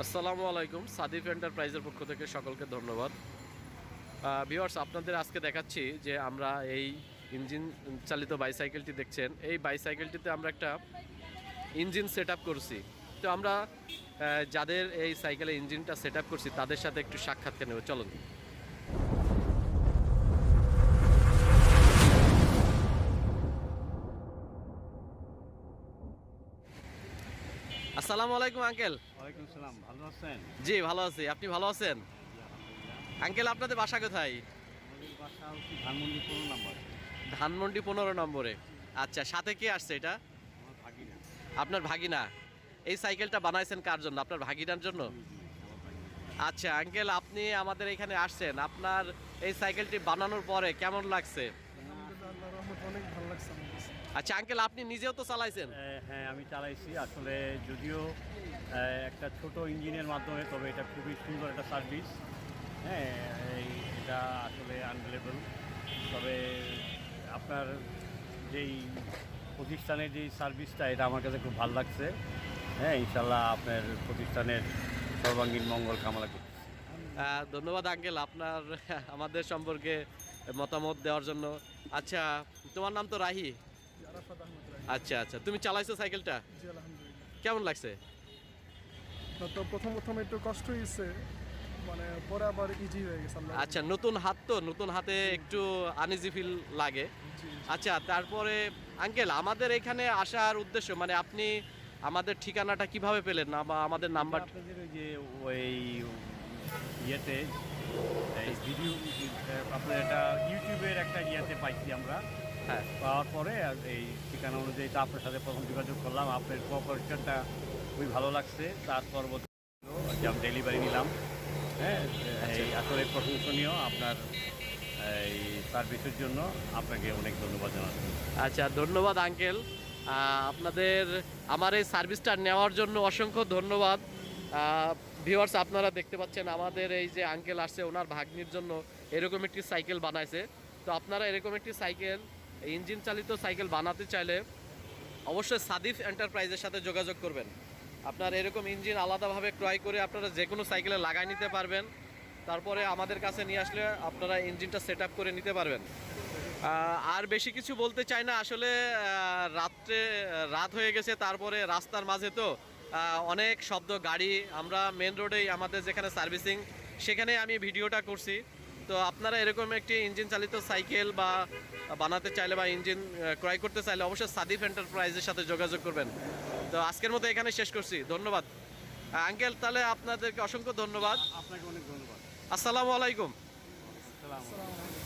আসসালামু আলাইকুম, সাদিফ এন্টারপ্রাইজের পক্ষ থেকে সকলকে ধন্যবাদ। ভিওয়ার্স আপনাদের আজকে দেখাচ্ছি যে আমরা এই ইঞ্জিন চালিত বাইসাইকেলটি দেখছেন। এই বাইসাইকেলটিতে আমরা একটা ইঞ্জিন সেট করছি। তো আমরা যাদের এই সাইকেলে ইঞ্জিনটা সেট করছি, তাদের সাথে একটু সাক্ষাৎকার নেব। চলুন। আসসালামু আলাইকুম আঙ্কেল। ওয়ালাইকুম সালাম ভালো আছেন? জি ভালো আছি। আপনি ভালো আছেন? আঙ্কেল আপনাদের বাসা কোথায়? ধানমন্ডি পনেরো নাম্বার। ধানমন্ডি পনেরো নম্বরে। আচ্ছা সাথে কে আসছে এটা? আপনার ভাগিনা। এই সাইকেলটা বানাইছেন কার জন্য? আপনার ভাগিনার জন্য? আচ্ছা আঙ্কেল আপনি আমাদের এখানে আসছেন। আপনার এই সাইকেলটি বানানোর পরে কেমন লাগছে আলহামদুলিল্লাহ আল্লাহর রহমতে অনেক ভালো লাগছে আমার কাছে আচ্ছা আঙ্কেল আপনি নিজেও তো চালাইছেন? হ্যাঁ আমি চালাইছি। আসলে যদিও একটা ছোট ইঞ্জিনের মাধ্যমে তবে এটা খুবই সুন্দর একটা সার্ভিস হ্যাঁ এটা আসলে আনবিলেবল তবে আপনার যেই প্রতিষ্ঠানের যেই সার্ভিসটা এটা আমার কাছে খুব ভালো লাগছে। হ্যাঁ ইনশাল্লাহ আপনার প্রতিষ্ঠানের সর্বাঙ্গীন মঙ্গল কামনা করছি। ধন্যবাদ আঙ্কেল। আপনার আমাদের সম্পর্কে মতামত দেওয়ার জন্য। আচ্ছা তোমার নাম তো রাহি। আচ্ছা আচ্ছা। তুমি চালাইছো সাইকেলটা? কেমন লাগছে? তো প্রথম প্রথম একটু কষ্ট হয়েছে মানে পরে আবার ইজি হয়ে গেছে আচ্ছা নতুন হাত তো নতুন হাতে একটু আনইজি ফিল লাগে। আচ্ছা তারপরে আঙ্কেল আমাদের এখানে আসার উদ্দেশ্য মানে আপনি আমাদের ঠিকানাটা কীভাবে পেলেন? না বা আমাদের নাম্বার যে ওই ইয়েতে ভিডিও আপনার এটা একটা ইয়েতে পাইছি আমরা। হ্যাঁ। পাওয়ার পরে এই ঠিকানা অনুযায়ী তো আপনার সাথে প্রথম যোগাযোগ করলাম। আপনার কোঅপারেশনটা খুবই ভালো লাগছে। তার পরবর্তী যে আমি ডেলিভারি নিলাম। হ্যাঁ এই আসলে প্রশংসনীয় আপনার এই সার্ভিসের জন্য আপনাকে অনেক ধন্যবাদ জানাচ্ছি। আচ্ছা ধন্যবাদ আঙ্কেল আপনাদের আমার এই সার্ভিসটা নেওয়ার জন্য অসংখ্য ধন্যবাদ। ভিউয়ার্স আপনারা দেখতে পাচ্ছেন আমাদের এই যে আঙ্কেল আসছে ওনার ভাগ্নির জন্য এরকম একটি সাইকেল বানাইছে। তো আপনারা এরকম একটি সাইকেল, ইঞ্জিন চালিত সাইকেল বানাতে চাইলে অবশ্যই সাদিফ এন্টারপ্রাইজের সাথে যোগাযোগ করবেন। আপনার এরকম ইঞ্জিন আলাদাভাবে ক্রয় করে আপনারা যে কোনো সাইকেলে লাগাই নিতে পারবেন। তারপরে আমাদের কাছে নিয়ে আসলে আপনারা ইঞ্জিনটা সেট করে নিতে পারবেন। আর বেশি কিছু বলতে চাই না, আসলে রাত্রে রাত হয়ে গেছে, তারপরে রাস্তার মাঝে তো অনেক শব্দ, গাড়ি, আমরা মেন রোডেই আমাদের যেখানে সার্ভিসিং সেখানে আমি ভিডিওটা করছি। তো আপনারা এরকম একটি ইঞ্জিন চালিত সাইকেল বা বানাতে চাইলে বা ইঞ্জিন ক্রয় করতে চাইলে অবশ্যই সাদিফ এন্টারপ্রাইজের সাথে যোগাযোগ করবেন। তো আজকের মতো এখানে শেষ করছি। ধন্যবাদ। আঙ্কেল তাহলে আপনাদেরকে অসংখ্য ধন্যবাদ। আপনাকে অনেক ধন্যবাদ। আসসালামু আলাইকুম। আসসালাম আসসালামু আলাইকুম।